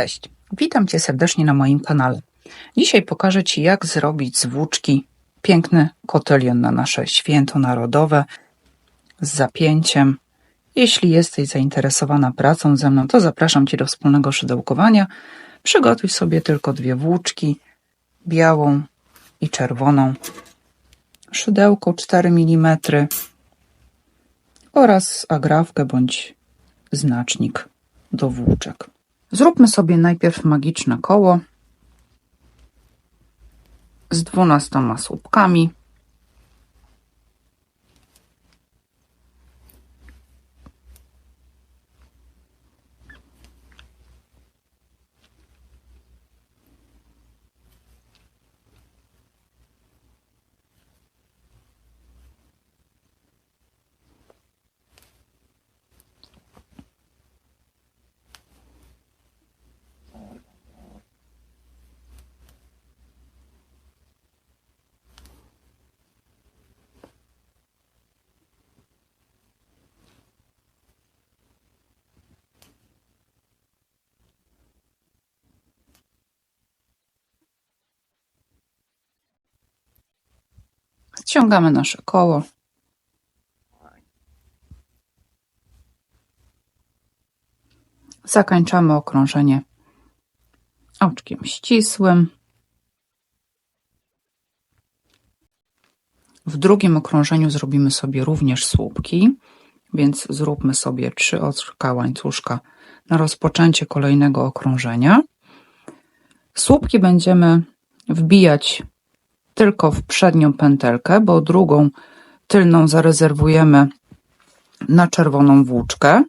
Cześć, witam Cię serdecznie na moim kanale. Dzisiaj pokażę Ci, jak zrobić z włóczki piękny kotylion na nasze święto narodowe z zapięciem. Jeśli jesteś zainteresowana pracą ze mną, to zapraszam Cię do wspólnego szydełkowania. Przygotuj sobie tylko dwie włóczki, białą i czerwoną, szydełko 4 mm oraz agrafkę bądź znacznik do włóczek. Zróbmy sobie najpierw magiczne koło z dwunastoma słupkami. Ściągamy nasze koło. Zakończamy okrążenie oczkiem ścisłym. W drugim okrążeniu zrobimy sobie również słupki, więc zróbmy sobie trzy oczka łańcuszka na rozpoczęcie kolejnego okrążenia. Słupki będziemy wbijać tylko w przednią pętelkę, bo drugą tylną zarezerwujemy na czerwoną włóczkę.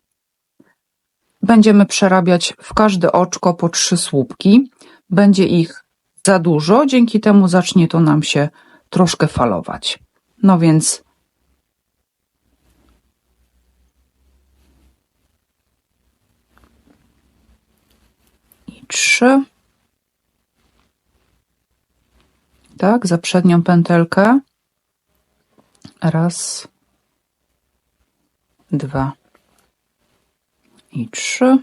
Będziemy przerabiać w każde oczko po trzy słupki. Będzie ich za dużo, dzięki temu zacznie to nam się troszkę falować. No więc i trzy. Tak, za przednią pętelkę. Raz, dwa i trzy.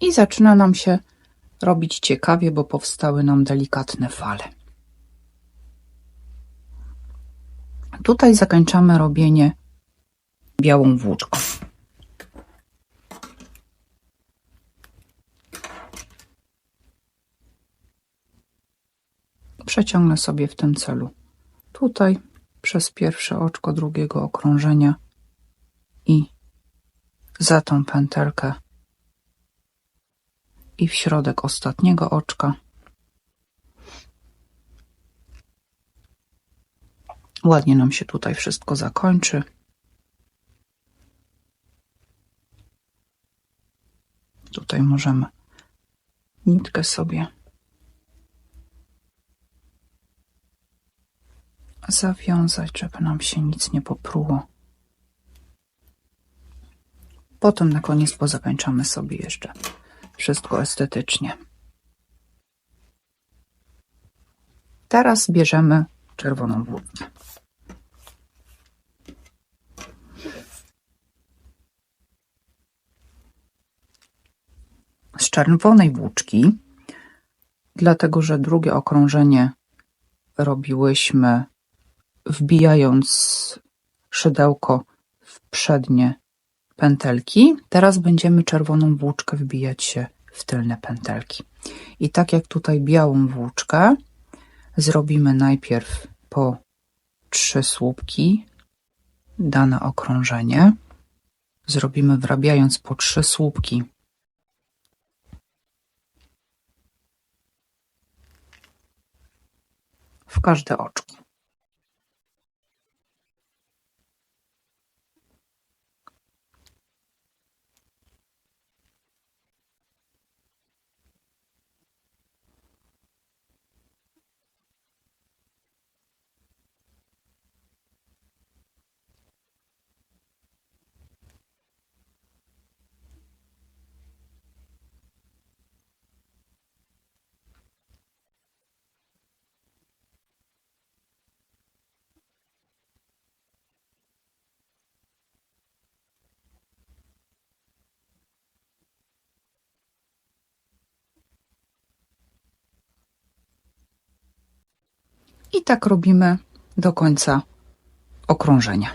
I zaczyna nam się robić ciekawie, bo powstały nam delikatne fale. Tutaj zakończamy robienie białą włóczką. Przeciągnę sobie w tym celu tutaj przez pierwsze oczko drugiego okrążenia i za tą pętelkę i w środek ostatniego oczka. Ładnie nam się tutaj wszystko zakończy. Tutaj możemy nitkę sobie zawiązać, żeby nam się nic nie popruło. Potem na koniec pozakończamy sobie jeszcze wszystko estetycznie. Teraz bierzemy czerwoną włóczkę. Z czerwonej włóczki, dlatego że drugie okrążenie robiłyśmy wbijając szydełko w przednie pętelki. Teraz będziemy czerwoną włóczkę wbijać się w tylne pętelki. I tak jak tutaj białą włóczkę, zrobimy najpierw po trzy słupki dane okrążenie. zrobimy wrabiając po trzy słupki. W każde oczko. I tak robimy do końca okrążenia.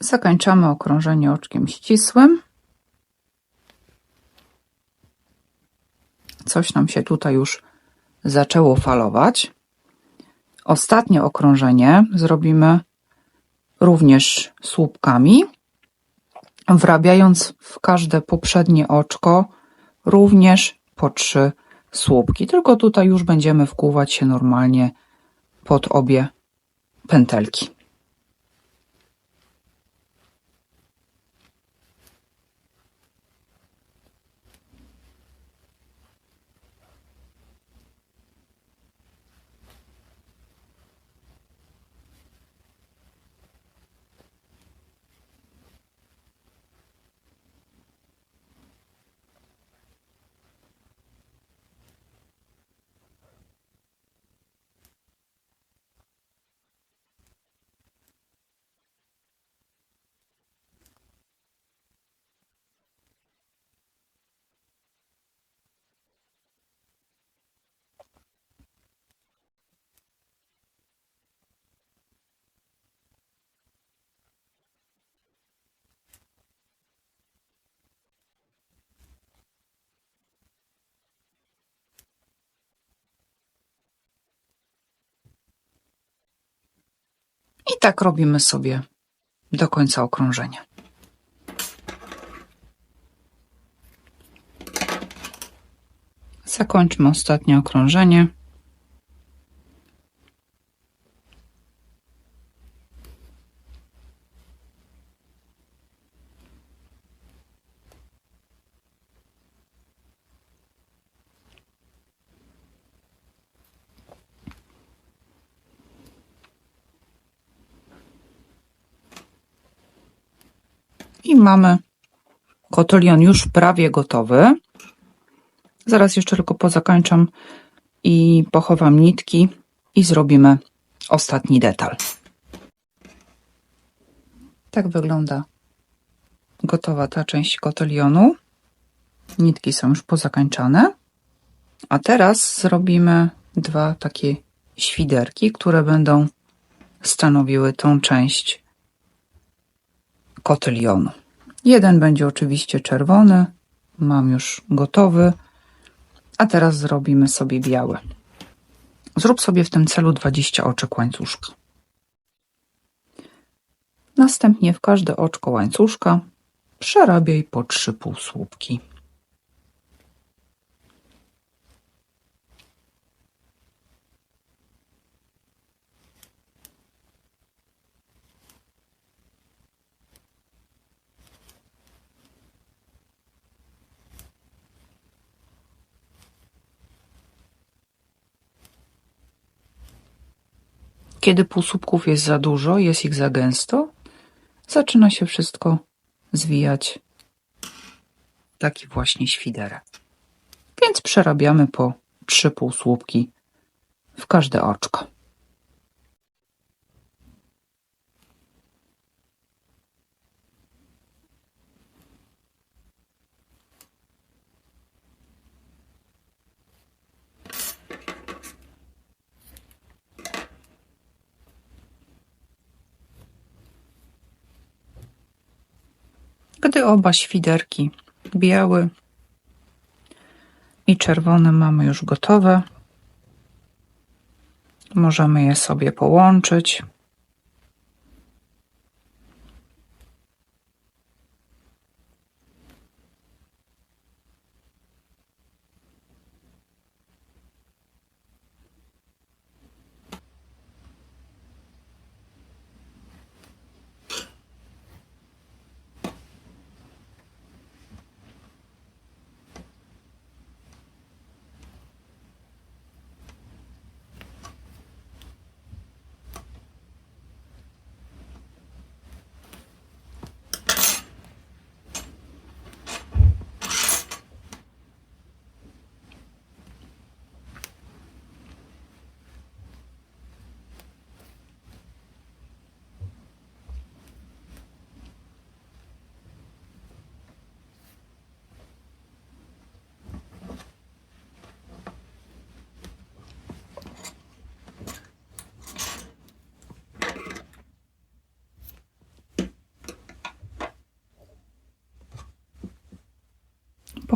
Zakończamy okrążenie oczkiem ścisłym. Coś nam się tutaj już zaczęło falować. Ostatnie okrążenie zrobimy również słupkami, wrabiając w każde poprzednie oczko również po trzy słupki. Tylko tutaj już będziemy wkłuwać się normalnie pod obie pętelki. I tak robimy sobie do końca okrążenia. Zakończmy ostatnie okrążenie. I mamy kotolion już prawie gotowy. Zaraz jeszcze tylko pozakańczam i pochowam nitki i zrobimy ostatni detal. Tak wygląda gotowa ta część kotolionu. Nitki są już pozakańczane. A teraz zrobimy dwa takie świderki, które będą stanowiły tą część kotylionu. Jeden będzie oczywiście czerwony, mam już gotowy, a teraz zrobimy sobie biały. Zrób sobie w tym celu 20 oczek łańcuszka. Następnie w każde oczko łańcuszka przerabiaj po trzy półsłupki. Kiedy półsłupków jest za dużo, jest ich za gęsto, zaczyna się wszystko zwijać taki właśnie świderek. Więc przerabiamy po trzy półsłupki w każde oczko. Gdy oba świderki biały i czerwony mamy już gotowe, możemy je sobie połączyć.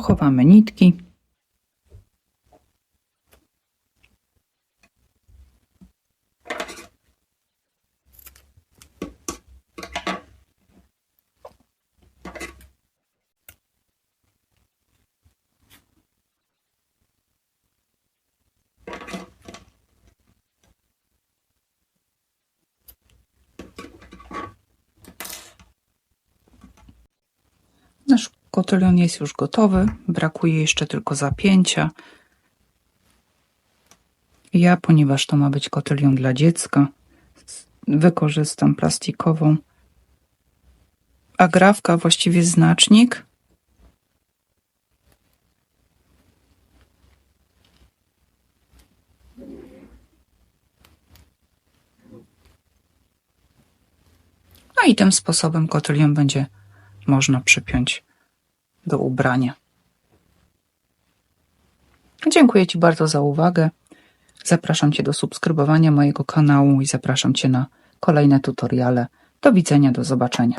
Pochowamy nitki. Kotylion jest już gotowy. Brakuje jeszcze tylko zapięcia. Ja, ponieważ to ma być kotylion dla dziecka, wykorzystam plastikową agrafka, właściwie znacznik. No i tym sposobem kotylion będzie można przypiąć do ubrania. Dziękuję Ci bardzo za uwagę. Zapraszam Cię do subskrybowania mojego kanału i zapraszam Cię na kolejne tutoriale. Do widzenia, do zobaczenia.